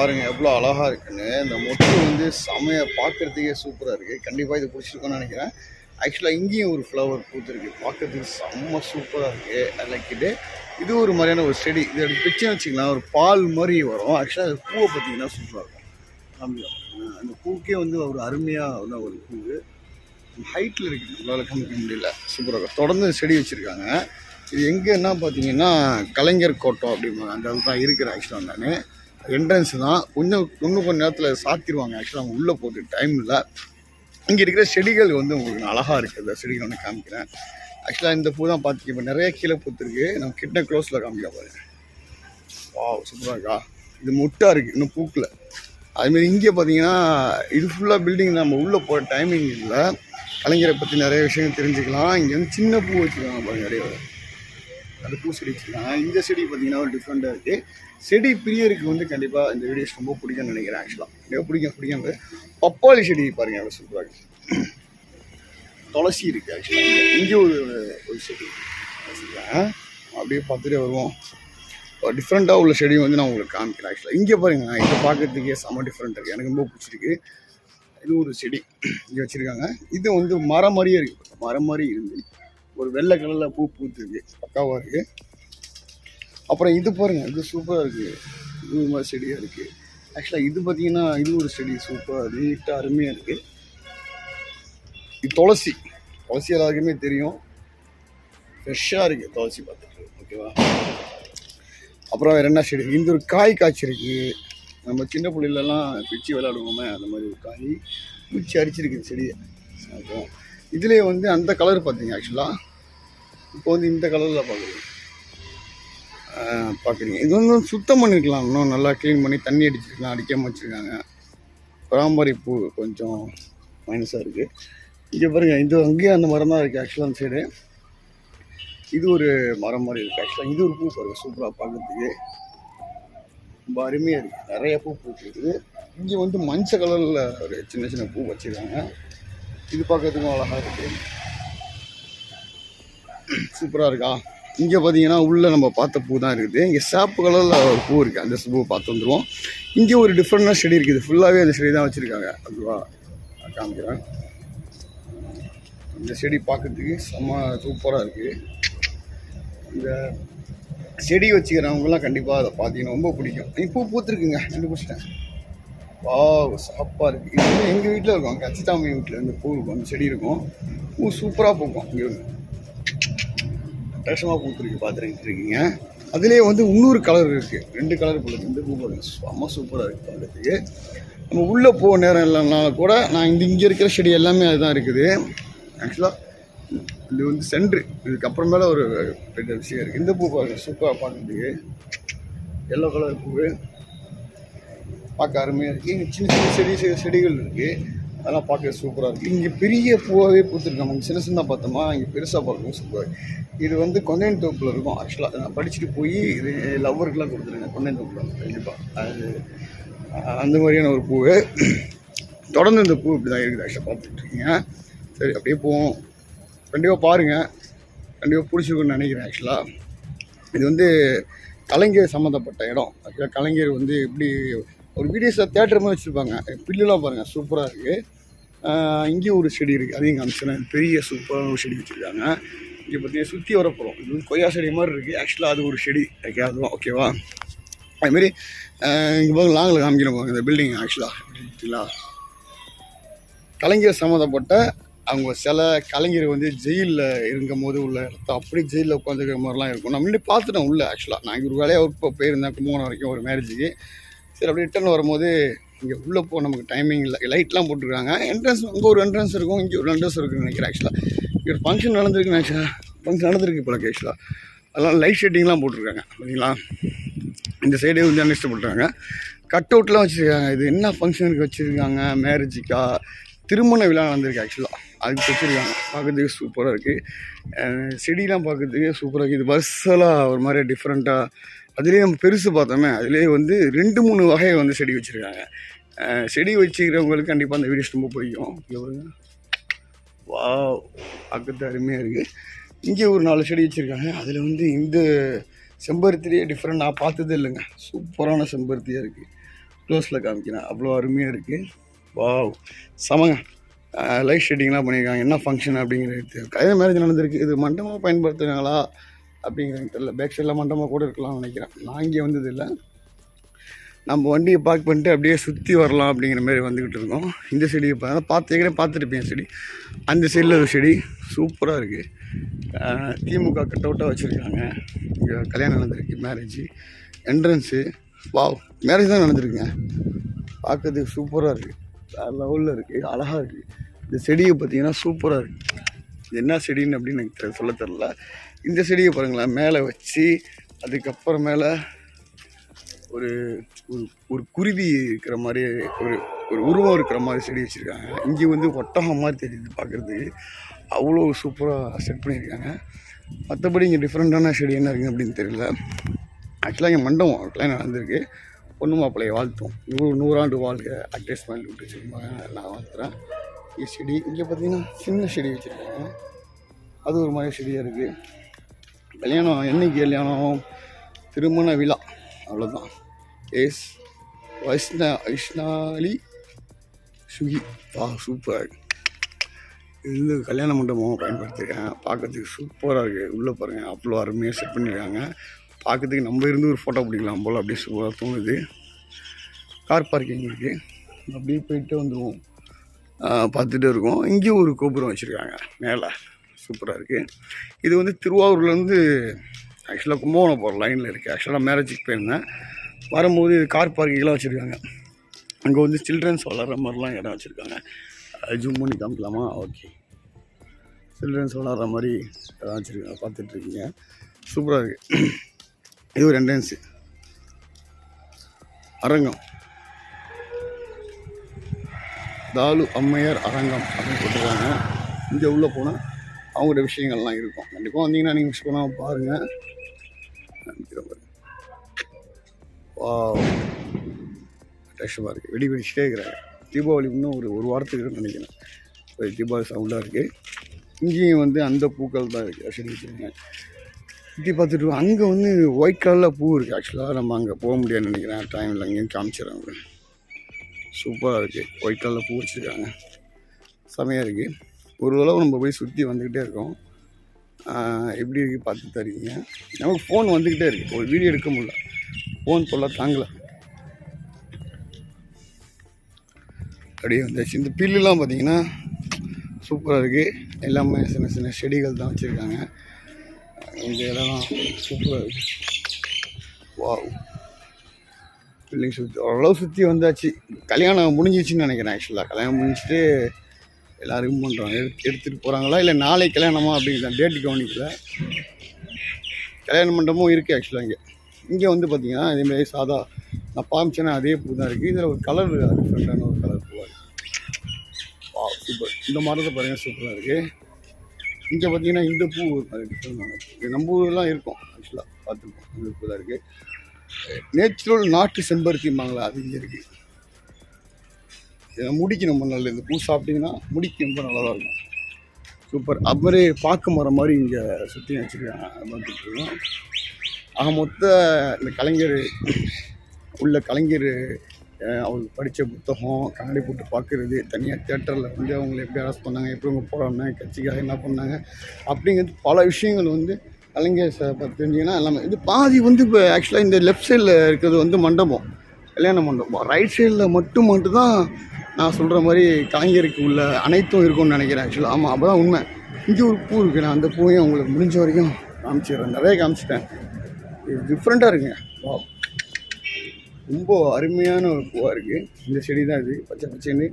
பாருங்கள் எவ்வளோ அழகாக இருக்குன்னு. இந்த மொட்டு வந்து செமையை பார்க்குறதுக்கே சூப்பராக இருக்குது கண்டிப்பாக இது பிடிச்சிருக்குன்னு நினைக்கிறேன். ஆக்சுவலாக இங்கேயும் ஒரு ஃப்ளவர் பூத்துருக்கு. பார்க்குறதுக்கு செம்ம சூப்பராக இருக்குது ஐ லைக் இது இது ஒரு மாதிரியான ஒரு செடி. இது எடுத்து பிச்சை வச்சிக்கலாம். ஒரு பால் மாதிரி வரும். ஆக்சுவலாக அது பூவை பார்த்தீங்கன்னா சூப்பராக இருக்கும். அந்த பூக்கே வந்து ஒரு அருமையாக ஒரு பூ ஹைட்டில் இருக்குது. நம்மளால் காமிக்க முடியல. சூப்பராக இருக்கும். தொடர்ந்து செடி வச்சுருக்காங்க. இது எங்கன்னா பார்த்தீங்கன்னா கலைஞர் கோட்டம் அப்படிம்பாங்க. அந்த அளவுக்கு தான் இருக்கிற ஆக்சுவலாக நான். என்ட்ரன்ஸ் தான். கொஞ்சம் இன்னும் கொஞ்சம் நேரத்தில் சாத்திடுவாங்க ஆக்சுவலாக அவங்க உள்ளே போட்டு டைம் இல்லை. இங்கே இருக்கிற செடிகள் வந்து உங்களுக்கு அழகாக இருக்குது அந்த செடிகள் ஒன்று காமிக்கிறேன். ஆக்சுவலாக இந்த பூ தான் பார்த்துக்க இப்போ நிறைய கீழே பூத்துருக்கு. நம்ம கிட்ட க்ளோஸில் காமிக்க பாருங்க வா சூப்பராக இருக்கா? இது முட்டாக இருக்குது இன்னும் பூக்கில். அதுமாரி இங்கே பார்த்தீங்கன்னா இது ஃபுல்லாக பில்டிங் நம்ம உள்ளே போகிற டைமிங் இல்லை. கலைஞரை பற்றி நிறைய விஷயங்கள் தெரிஞ்சுக்கலாம். இங்கே வந்து சின்ன பூ வச்சுருக்காங்க பாருங்க நிறைய அந்த பூ செடி வச்சுருக்காங்க. இந்த செடி பார்த்தீங்கன்னா ஒரு டிஃப்ரெண்ட்டாக இருக்குது செடி பிரியருக்கு வந்து கண்டிப்பாக இந்த வீடியோஸ் ரொம்ப பிடிக்கும்னு நினைக்கிறேன் ஆக்சுவலாக எனக்கு பிடிக்கும் பிடிக்கும். பப்பாளி செடி பாருங்கள் அவ்வளோ சூப்பராக இருக்குது துளசி இருக்குது ஆக்சுவலாக இங்கே ஒரு ஒரு செடி அப்படியே பார்த்துட்டே வருவோம். டிஃப்ரெண்ட்டாக உள்ள செடி வந்து நான் உங்களுக்கு காமிக்கிறேன் ஆக்சுவலாக இங்கே பாருங்க இங்கே பார்க்குறதுக்கே செம்ம டிஃப்ரெண்ட் இருக்குது எனக்கு ரொம்ப பிடிச்சிருக்கு. இது ஒரு செடி இங்கே வச்சுருக்காங்க. இது வந்து மரம் மாதிரியே இருக்குது மரம் மாதிரி இருந்து ஒரு வெள்ளை கலரில் பூ பூத்துருக்கு பக்காவாக இருக்குது அப்புறம் இது பாருங்க இது சூப்பராக இருக்குது இது மாதிரி செடியாக இருக்குது ஆக்சுவலாக இது பார்த்தீங்கன்னா இது ஒரு செடி சூப்பராக நீட்டாக அருமையாக இருக்குது இது துளசி. துளசி எல்லாருக்குமே தெரியும். ஃப்ரெஷ்ஷாக இருக்குது துளசி பார்த்துட்டு ஓகேவா அப்புறம் வேறு என்ன செடி? இந்த ஒரு காய் காய்ச்சிருக்கு நம்ம சின்ன பிள்ளைலலாம் பிச்சு விளையாடுவோமே அந்த மாதிரி ஒரு காய். பூச்சி அரிச்சிருக்கு செடியை. அப்புறம் இதுலேயே வந்து அந்த கலர் பார்த்தீங்க ஆக்சுவலாக இப்போ வந்து இந்த கலரில் பார்க்குறீங்க பார்க்குறீங்க. இது வந்து சுத்தம் பண்ணிருக்கலாம். இன்னும் நல்லா க்ளீன் பண்ணி தண்ணி அடிச்சிருக்கலாம் அடிக்காமல் வச்சுருக்காங்க. பராமரிப்பு பூ கொஞ்சம் மைனஸாக இருக்குது இங்கே பாருங்க இது அங்கேயும் அந்த மரம் தான் இருக்குது ஆக்சுவலாக அந்த சைடு இது ஒரு மரம் மாதிரி இருக்குது ஆக்சுவலாக இது ஒரு பூ பாருங்க சூப்பராக பார்க்குறதுக்கு. ரொம்ப அருமையாக இருக்குது நிறைய பூ பூத்துருக்குது. இங்கே வந்து மஞ்சள் கலரில் ஒரு சின்ன சின்ன பூ வச்சுருக்காங்க. இது பார்க்கறதுக்கும் அழகாக இருக்குது சூப்பராக இருக்கா? இங்கே பார்த்தீங்கன்னா உள்ளே நம்ம பார்த்த பூ தான் இருக்குது. இங்கே சாப்பு கலரில் ஒரு பூ இருக்குது அந்த பூ பார்த்து வந்துடுவோம் இங்கே ஒரு டிஃப்ரெண்டான செடி இருக்குது. ஃபுல்லாகவே அந்த செடி தான் வச்சுருக்காங்க. அதுவா காமிக்கிறேன். இந்த செடி பார்க்கறதுக்கு செம்ம சூப்பராக இருக்குது இந்த செடி வச்சுக்கிறவங்கலாம் கண்டிப்பாக அதை பார்த்தீங்கன்னா ரொம்ப பிடிக்கும். பூ பூத்துருக்குங்க. கண்டுபிடிச்சிட்டேன். வா சாப்பாக இருக்குது இது வந்து எங்கள் வீட்டில் இருக்கும். அங்கே அச்சிதாமி வீட்டில் இந்த பூ இருக்கும் அந்த செடி இருக்கும். பூ சூப்பராக பூக்கும். இங்கே வந்து அட்டகாசமாக பூத்துருக்கு இருக்கீங்க. அதுலேயே வந்து இன்னொரு கலர் இருக்குது ரெண்டு கலர் போல ரெண்டு பூ பாருங்க. செம்ம சூப்பராக இருக்குது பார்க்குறதுக்கு நம்ம உள்ளே போக நேரம் இல்லைனால கூட நான் இந்த இங்கே இருக்கிற செடி எல்லாமே அதுதான் இருக்குது. ஆக்சுவலாக இது வந்து சென்ட்ரு இதுக்கப்புறமேல ஒரு பெரிய விஷயம் இருக்குது இந்த பூ பாருங்க. சூப்பராக பார்க்குறதுக்கு எல்லோ கலர் பூ. பார்க்க அருமையாக இருக்குது இங்கே சின்ன சின்ன செடி செடி செடிகள் இருக்குது அதெல்லாம் பார்க்க சூப்பராக இருக்குது இங்கே பெரிய பூவாகவே பூத்துருக்கு. நம்ம சின்ன சின்ன பார்த்தோமா இங்கே பெருசாக பார்க்கவும் சூப்பராக இது வந்து கொண்டையன் தோப்பில் இருக்கும். ஆக்சுவலாக நான் படிச்சுட்டு போய் இது லவ்வருக்குலாம் கொடுத்துருங்க. கொண்டையன் தோப்பில் கண்டிப்பாக அது அந்த மாதிரியான ஒரு பூ தொடர்ந்து இந்த பூ இப்படி தான் இருக்குது ஆக்சுவலாக பார்த்துட்ருக்கீங்க சரி அப்படியே போவோம். கண்டிப்பாக பாருங்கள் கண்டிப்பாக பிடிச்சிருக்குன்னு நினைக்கிறேன் ஆக்சுவலாக இது வந்து கலைஞர் சம்மந்தப்பட்ட இடம். ஆக்சுவலாக கலைஞர் வந்து எப்படி ஒரு வீடியோஸில் தேட்டர் மாதிரி வச்சுருப்பாங்க. பில்லுலாம் பாருங்கள் சூப்பராக இருக்குது இங்கேயும் ஒரு செடி இருக்குது அதையும் காமிச்சேன் பெரிய சூப்பரான ஒரு செடி வச்சுருக்காங்க. இங்கே பார்த்தீங்கன்னா சுற்றி வரப்போகிறோம் இது வந்து கொய்யா செடி மாதிரி இருக்குது ஆக்சுவலாக அது ஒரு செடி. ஓகே அதுவும் ஓகேவா அதுமாரி இங்கே போக லாங்கில் காமிக்கிறோம் பாருங்க. இந்த பில்டிங் ஆக்சுவலாக கலைஞர் சம்மந்தப்பட்ட அவங்க சில கலைஞர் வந்து ஜெயிலில் இருக்கும் போது உள்ள இடத்த அப்படி ஜெயிலில் உட்காந்துக்கிற மாதிரிலாம் இருக்கும். நான் முன்னாடி பார்த்துட்டேன் உள்ள ஆக்சுவலாக நான் இங்கே ஒரு வேலையாக ஒர்க் போயிருந்தேன். கும்பகோணம் வரைக்கும் ஒரு மேரேஜுக்கு சரி அப்படி ரிட்டர்ன் வரும்போது இங்கே உள்ளே போ நமக்கு டைமிங் இல்லை. லைட்லாம் போட்டிருக்காங்க. என்ட்ரன்ஸ் அங்கே ஒரு என்ட்ரன்ஸ் இருக்கும். இங்கே ஒரு என்ட்ரன்ஸ் இருக்குன்னு நினைக்கிறேன் ஆக்சுவலாக இங்கே ஒரு ஃபங்க்ஷன் நடந்திருக்குன்னு ஆக்சுவலாக ஃபங்க்ஷன் நடந்திருக்கு போல ஆக்சுவலாக அதெல்லாம் லைட் ஷெட்டிங்லாம் போட்டிருக்காங்க பார்த்தீங்களா? இந்த சைடே வந்து அன்லிஸ்ட் போட்டுருக்காங்க. கட் அவுட்லாம் வச்சுருக்காங்க. இது என்ன ஃபங்க்ஷனுக்கு வச்சுருக்காங்க? மேரேஜுக்கா திருமண விழா நடந்திருக்கு ஆக்சுவலாக அதுக்கு வச்சுருக்காங்க. பார்க்குறதுக்கு சூப்பராக இருக்குது செடிலாம் பார்க்குறதுக்கு சூப்பராக இருக்குது இது பஸ்ஸெல்லாம் ஒரு மாதிரி டிஃப்ரெண்ட்டாக அதுலேயே நம்ம பெருசு பார்த்தோமே அதுலேயே வந்து ரெண்டு மூணு வகையை வந்து செடி வச்சுருக்காங்க. செடி வச்சுக்கிறவங்களுக்கு கண்டிப்பாக அந்த வீடியோஸ் ரொம்ப பிடிக்கும். இங்க பாருங்க. வாவ் அருமையாக இருக்குது இங்கே ஒரு நாலு செடி வச்சுருக்காங்க. அதில் வந்து இந்த செம்பருத்திலேயே டிஃப்ரெண்ட் நான் பார்த்ததே இல்லைங்க. சூப்பரான செம்பருத்தியாக இருக்குது க்ளோஸில் காமிக்கிறேன். அவ்வளோ அருமையாக இருக்குது வாவ். சமங்க. லைட் ஷெட்டிங்லாம் பண்ணியிருக்காங்க என்ன ஃபங்க்ஷன் அப்படிங்கிறது கதை மேரேஜ் நடந்திருக்கு. இது மண்டபமாக பயன்படுத்துகிறாங்களா அப்படிங்கிறது தெரியல பேக் சைடில் மண்டபமாக கூட இருக்கலாம்னு நினைக்கிறேன். நான் இங்கே வந்தது இல்லை. நம்ம வண்டியை பார்க் பண்ணிட்டு அப்படியே சுற்றி வரலாம் அப்படிங்கிற மாதிரி வந்துக்கிட்டு இருக்கோம். இந்த செடியை பார்த்தா பார்த்து ஏற்கனவே பார்த்துருப்பேன் செடி. அந்த சைடில் ஒரு செடி. சூப்பராக இருக்குது திமுக கட் அவுட்டாக வச்சுருக்காங்க. இங்கே கல்யாணம் நடந்திருக்கு மேரேஜ் என்ட்ரன்ஸு வாவ் மேரேஜ் தான் நடந்திருக்குங்க. பார்க்கறதுக்கு சூப்பராக இருக்குது வேறு லெவலில் இருக்குது அழகாக இருக்குது இந்த செடியை பார்த்தீங்கன்னா சூப்பராக இருக்குது என்ன செடின்னு அப்படின்னு எனக்கு சொல்ல தெரில இந்த செடியை பாருங்களேன். மேலே வச்சு அதுக்கப்புறமேல ஒரு ஒரு ஒரு குருவி இருக்கிற மாதிரி ஒரு ஒரு உருவம் இருக்கிற மாதிரி செடி வச்சுருக்காங்க. இங்கே வந்து ஒட்டகம் மாதிரி தெரியுது பார்க்குறதுக்கு அவ்வளோ சூப்பராக செட் பண்ணியிருக்காங்க. மற்றபடி இங்கே டிஃப்ரெண்ட்டான செடி என்ன இருக்குது அப்படின்னு தெரியல. ஆக்சுவலாக இங்கே மண்டபம் ஆக்சுவலாக நடந்திருக்கு. பொண்ணு மாப்பிள்ளையை வாழ்த்தும். நூறு நூறாண்டு வாழ்க. அட்வர்டைஸ்மெண்ட் விட்டு வச்சுருப்பாங்க. நான் வாழ்த்துறேன். இங்கே செடி இங்கே பார்த்தீங்கன்னா சின்ன செடி வச்சுருக்காங்க. அது ஒரு மாதிரி செடியாக இருக்குது கல்யாணம் என்னைக்கு கல்யாணம்? திருமண விழா. அவ்வளோதான் எஸ் வைஷ்ணா வைஷ்ணாலி சுகி வா சூப்பர் இது கல்யாண மண்டபம் பயன்படுத்திருக்கேன். பார்க்கறதுக்கு சூப்பராக இருக்குது உள்ளே பாருங்கள் அவ்வளோ அருமையாக செட் பண்ணியிருக்காங்க பார்க்கறதுக்கு நம்ம இருந்து ஒரு ஃபோட்டோ பிடிக்கலாம் போல். அப்படியே சூப்பராக தோணுது. கார் பார்க்கிங் இருக்குது அப்படியே போயிட்டு வந்துடுவோம் பார்த்துட்டு இருக்கோம். இங்கேயும் ஒரு கோபுரம் வச்சுருக்காங்க. மேலே. சூப்பராக இருக்குது இது வந்து திருவாரூர்லேருந்து ஆக்சுவலாக கும்பகோணம் போகிற லைனில் இருக்குது ஆக்சுவலாக மேரேஜுக்கு போயிருந்தேன். வரும்போது இது கார் பார்க்கிங்லாம் வச்சுருக்காங்க. அங்கே வந்து சில்ட்ரன்ஸ் வளர்கிற மாதிரிலாம் இடம் வச்சுருக்காங்க. ஜூம் பண்ணி காமிக்கலாமா? ஓகே சில்ட்ரன்ஸ் விளாட்ற மாதிரி இடம் வச்சுருக்காங்க. பார்த்துட்ருக்கீங்க சூப்பராக இருக்குது இது ஒரு என்ட்ரன்ஸு அரங்கம். தாலு அம்மையார் அரங்கம் அப்படின்னு போட்டிருக்காங்க. இங்கே உள்ளே போனால் அவங்களோட விஷயங்கள்லாம் இருக்கும். கண்டிப்பாக வந்தீங்கன்னா நீங்கள் மிஸ் பண்ணாமல் பாருங்கள் காமிக்கிற வா இருக்குது வெடி வெடிச்சிட்டே இருக்கிறாங்க. தீபாவளி இன்னும் ஒரு ஒரு வாரத்துக்கு இருக்குன்னு நினைக்கிறேன். ஒரு தீபாவளி சவுண்டாக இருக்குது இங்கேயும் வந்து அந்த பூக்கள் தான் இருக்குது செடி வச்சுருக்கேன் சுற்றி பார்த்துட்டு இருக்கோம். அங்கே வந்து ஒயிட் கலரில் பூ இருக்குது ஆக்சுவலாக நம்ம அங்கே போக முடியாதுன்னு நினைக்கிறேன். டைமில் அங்கேயும் காமிச்சிடறாங்க சூப்பராக இருக்குது ஒயிட் கலரில் பூ வச்சுருக்காங்க. செமையாக இருக்குது ஒரு தடவை நம்ம போய் சுற்றி வந்துக்கிட்டே இருக்கோம். எப்படி இருக்குது பார்த்து தருவீங்க நமக்கு ஃபோன் வந்துக்கிட்டே இருக்குது ஒரு வீடியோ எடுக்க முடியல. ஃபோன் சொல்ல தாங்கலை. அப்படியே வந்துச்சு. இந்த பில்லுலாம் பார்த்தீங்கன்னா சூப்பராக இருக்குது எல்லாமே சின்ன சின்ன செடிகள் தான் வச்சுருக்காங்க. இந்த இடம்லாம் சூப்பராக இருக்குது வா பில்லிங் சுற்றி ஓரளவு சுற்றி வந்தாச்சு. கல்யாணம் முடிஞ்சிச்சுன்னு நினைக்கிறேன் ஆக்சுவலாக கல்யாணம் முடிஞ்சிட்டு எல்லாருக்கும் பண்ணுறாங்க எடுத்து எடுத்துகிட்டு போகிறாங்களா இல்லை நாளை கல்யாணமா அப்படிங்கிற டேட்டு கவனிக்கல. கல்யாண மண்டபமும் இருக்குது ஆக்சுவலாக இங்கே. இங்கே வந்து பார்த்தீங்கன்னா இதேமாதிரி சாதா நான் பாமிச்சேன்னா அதே பூ தான் இருக்குது இதில் ஒரு கலர் டிஃப்ரெண்ட்டான ஒரு கலர் பூவாக இருக்குது வா சூப்பர் இந்த மரத்தை பாருங்கள் சூப்பராக இருக்குது இங்கே பார்த்தீங்கன்னா இந்த பூ ஒரு நம்ம ஊர்லாம் இருக்கும் ஆக்சுவலாக பார்த்துருக்கோம் இந்த பூ தான் இருக்குது நேச்சுரல் நாட்டு செம்பருத்திம்பாங்களா அது இங்கே இருக்குது முடிக்கு ரொம்ப நல்லது. இந்த பூ சாப்பிட்டிங்கன்னா முடிக்கு ரொம்ப நல்லா தான் இருக்கும். சூப்பர். அப்புறம் பார்க்க மரம் மாதிரி இங்கே சுற்றி வச்சுருக்காங்க. பார்த்துட்டு ஆக மொத்த இந்த கலைஞர் உள்ள கலைஞர் அவங்க அவருக்கு படித்த புத்தகம் கண்ணாடி போட்டு பார்க்குறது தனியாக தேட்டரில் வந்து அவங்களை எப்படி அரெஸ்ட் பண்ணாங்க எப்படி அவங்க போகிறாங்க கட்சிக்காக என்ன பண்ணாங்க அப்படிங்கிறது பல விஷயங்கள் வந்து கலைஞர் பற்றி தெரிஞ்சிங்கன்னா எல்லாமே. இது பாதி வந்து இப்போ ஆக்சுவலாக இந்த லெஃப்ட் சைடில் இருக்கிறது வந்து மண்டபம். கல்யாண மண்டபம். ரைட் சைடில் மட்டும் மட்டும்தான் நான் சொல்கிற மாதிரி கலைஞருக்கு உள்ள அனைத்தும் இருக்கும்னு நினைக்கிறேன் ஆக்சுவலாக ஆமாம் அப்போ தான் உண்மை. இங்கே ஒரு பூ இருக்குது நான் அந்த பூவையும் உங்களுக்கு முடிஞ்ச வரைக்கும் காமிச்சிடுறேன். நிறைய காமிச்சிட்டேன். இது டிஃப்ரெண்ட்டாக இருக்குங்க. வா ரொம்ப அருமையான ஒரு பூவாக இருக்குது இந்த செடி தான் இது. பச்சை பச்சைன்னு.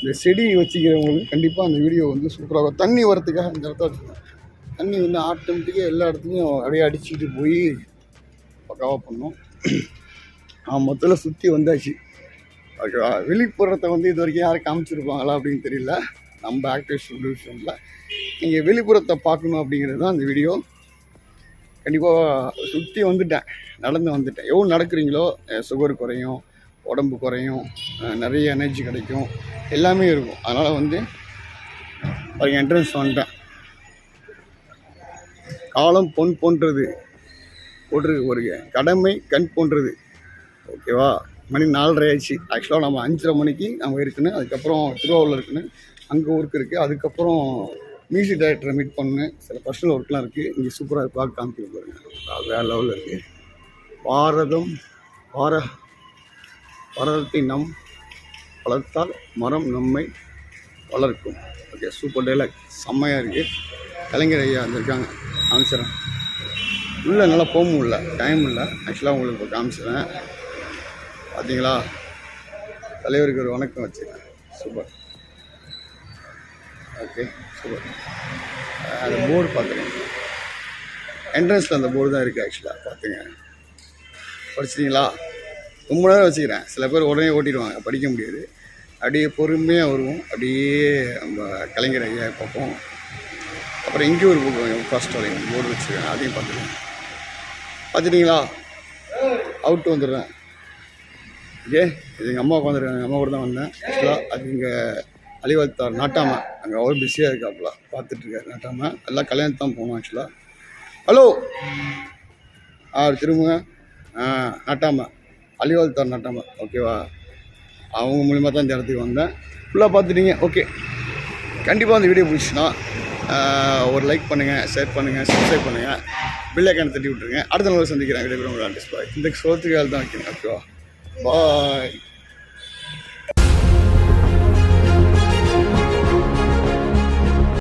இந்த செடி வச்சுக்கிறவங்களுக்கு கண்டிப்பாக அந்த வீடியோ வந்து சூப்பராக இருக்கும். தண்ணி வரத்துக்காக இந்த இடத்த வச்சுருக்கேன் தண்ணி வந்து ஆட்டோமேட்டிக்காக எல்லா இடத்துலையும் அப்படியே அடிச்சுட்டு போய் பக்காவாக பண்ணோம். ஆ மொத்தத்தில் சுற்றி வந்தாச்சு. ஓகேவா வெளிப்புறத்தை வந்து இது வரைக்கும் யாரும் காமிச்சிருப்பாங்களா அப்படின்னு தெரியல. நம்ம ஆக்டிவ் சொல்யூஷனில் நீங்கள் வெளிப்புறத்தை பார்க்கணும் அப்படிங்கிறது தான் அந்த வீடியோ கண்டிப்பாக சுற்றி வந்துட்டேன் நடந்து வந்துட்டேன். எவ்வளோ நடக்கிறீங்களோ சுகர் குறையும் உடம்பு குறையும் நிறைய எனர்ஜி கிடைக்கும். எல்லாமே இருக்கும். அதனால் வந்து ஒரு என்ட்ரன்ஸ் வந்துட்டேன். காலம் பொன் போன்றது. போட்டிருக்கு ஒரு கடமை கண் போன்றது. ஓகேவா மணி நாலரை ஆயிடுச்சு. ஆக்சுவலாக நம்ம அஞ்சரை மணிக்கு நம்ம இருக்குன்னு அதுக்கப்புறம் திருவாரூரில் இருக்குன்னு அங்கே ஒர்க் இருக்குது அதுக்கப்புறம் மியூசிக் டைரக்டரை மீட் பண்ணு சில பர்சனல் ஒர்க்லாம் இருக்குது இங்கே சூப்பராக பார்க்க காமிக்க பாருங்க. வேறு லெவலில் இருக்குது பாரதம் பார பாரதத்தை நம் வளர்த்தால் மரம் நம்மை வளர்க்கும். ஓகே சூப்பர் டைலாக் செம்மையாக இருக்குது கலைஞர் ஐயா வந்திருக்காங்க. காமிச்சிடறேன். உள்ளே நல்லா போக முடியல. டைம் இல்லை. ஆக்சுவலாக உங்களுக்கு இப்போ காமிச்சிடறேன். பார்த்தீங்களா? தலைவருக்கு ஒரு வணக்கம் வச்சுருக்கேன் சூப்பர். Okay super. அந்த போர்டு பார்த்துக்கோங்க. என்ட்ரன்ஸில் அந்த போர்டு தான் இருக்குது ஆக்சுவலாக பார்த்துங்க. படிச்சிட்டிங்களா? ரொம்ப நேரம் வச்சுக்கிறேன். சில பேர் உடனே ஓட்டிடுவாங்க படிக்க முடியாது. அப்படியே பொறுமையாக வருவோம். அப்படியே நம்ம கலைஞர் ஐயா பார்ப்போம். அப்புறம் இங்கே ஒரு புக் ஃபர்ஸ்ட் வரையும் போர்டு வச்சுருக்கேன் அதையும் பார்த்துக்கோங்க. பார்த்துட்டிங்களா? அவுட்டு வந்துடுறேன். ஓகே இது எங்கள் அம்மா உட்காந்துருக்காங்க எங்கள் அம்மா கூட தான் வந்தேன். ஆக்சுவலாக அது இங்கே அலிவல்தார் நாட்டாமா. அங்கே அவ்வளோ பிஸியாக இருக்காப்புல பார்த்துட்ருக்காரு நாட்டாமா. எல்லாம் கல்யாணத்து தான் போகணும் ஆக்சுவலாக ஹலோ ஆ திரும்புங்க? ஆ நாட்டாமா. அலிவல்தார் நாட்டாமா. ஓகேவா அவங்க மூலிமா தான் இந்த இடத்துக்கு வந்தேன். ஃபுல்லாக பார்த்துட்டீங்க. ஓகே கண்டிப்பாக அந்த வீடியோ பிடிச்சினா ஒரு லைக் பண்ணுங்கள் ஷேர் பண்ணுங்கள் சப்ஸ்கிரைப் பண்ணுங்கள் பில்லைக்கான தட்டி விட்ருங்க அடுத்த நாள் சந்திக்கிறேன். வீடியோ கூட ஆர்டிஸ்ட் இந்த சோத்துக்கால் தான் வைக்கிறேன். ஓகேவா பாய்